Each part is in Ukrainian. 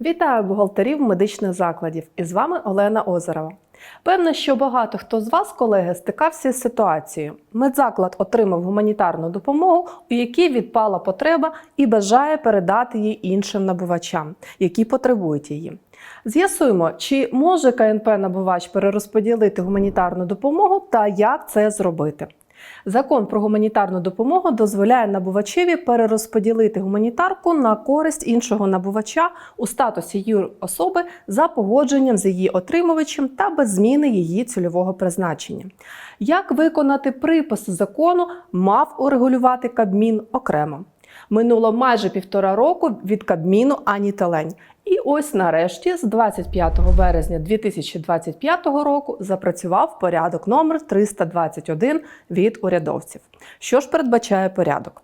Вітаю бухгалтерів медичних закладів. І з вами Олена Озерова. Певно, що багато хто з вас, колеги, стикався з ситуацією. Медзаклад отримав гуманітарну допомогу, у якій відпала потреба і бажає передати її іншим набувачам, які потребують її. З'ясуємо, чи може КНП набувач перерозподілити гуманітарну допомогу та як це зробити. Закон про гуманітарну допомогу дозволяє набувачеві перерозподілити гуманітарку на користь іншого набувача у статусі юрособи за погодженням з її отримувачем та без зміни її цільового призначення. Як виконати припис закону, мав урегулювати Кабмін окремо. Минуло майже півтора року від Кабміну ані телень. І ось нарешті, з 25 березня 2025 року, запрацював порядок номер 321 від урядовців. Що ж передбачає порядок?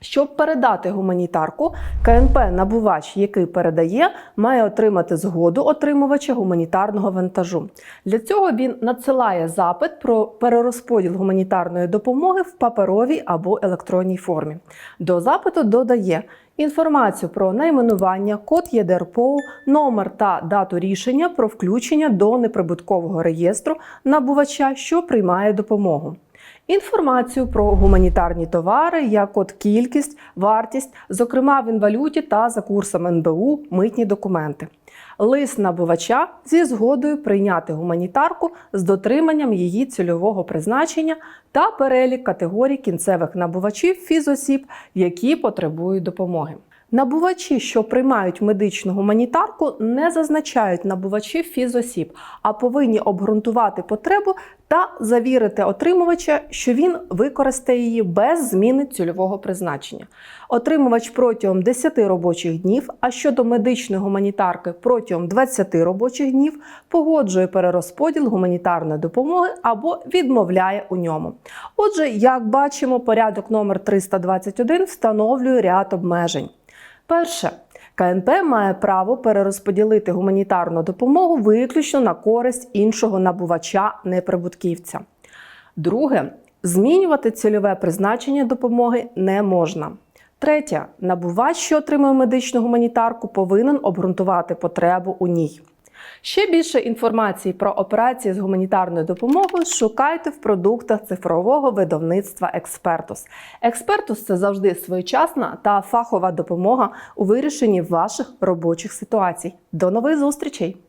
Щоб передати гуманітарку, КНП набувач, який передає, має отримати згоду отримувача гуманітарного вантажу. Для цього він надсилає запит про перерозподіл гуманітарної допомоги в паперовій або електронній формі. До запиту додає інформацію про найменування, код ЄДРПО, номер та дату рішення про включення до неприбуткового реєстру набувача, що приймає допомогу. Інформацію про гуманітарні товари, як от кількість, вартість, зокрема в інвалюті та за курсом НБУ, митні документи. Лист набувача зі згодою прийняти гуманітарку з дотриманням її цільового призначення та перелік категорій кінцевих набувачів фізосіб, які потребують допомоги. Набувачі, що приймають медичну гуманітарку, не зазначають набувачів фізосіб, а повинні обґрунтувати потребу та завірити отримувача, що він використає її без зміни цільового призначення. Отримувач протягом 10 робочих днів, а щодо медичної гуманітарки протягом 20 робочих днів погоджує перерозподіл гуманітарної допомоги або відмовляє у ньому. Отже, як бачимо, порядок номер 321 встановлює ряд обмежень. Перше. КНП має право перерозподілити гуманітарну допомогу виключно на користь іншого набувача неприбутківця. Друге, змінювати цільове призначення допомоги не можна. Третє, набувач, що отримує медичну гуманітарку, повинен обґрунтувати потребу у ній. Ще більше інформації про операції з гуманітарною допомогою шукайте в продуктах цифрового видавництва Експертус. Експертус це завжди своєчасна та фахова допомога у вирішенні ваших робочих ситуацій. До нових зустрічей!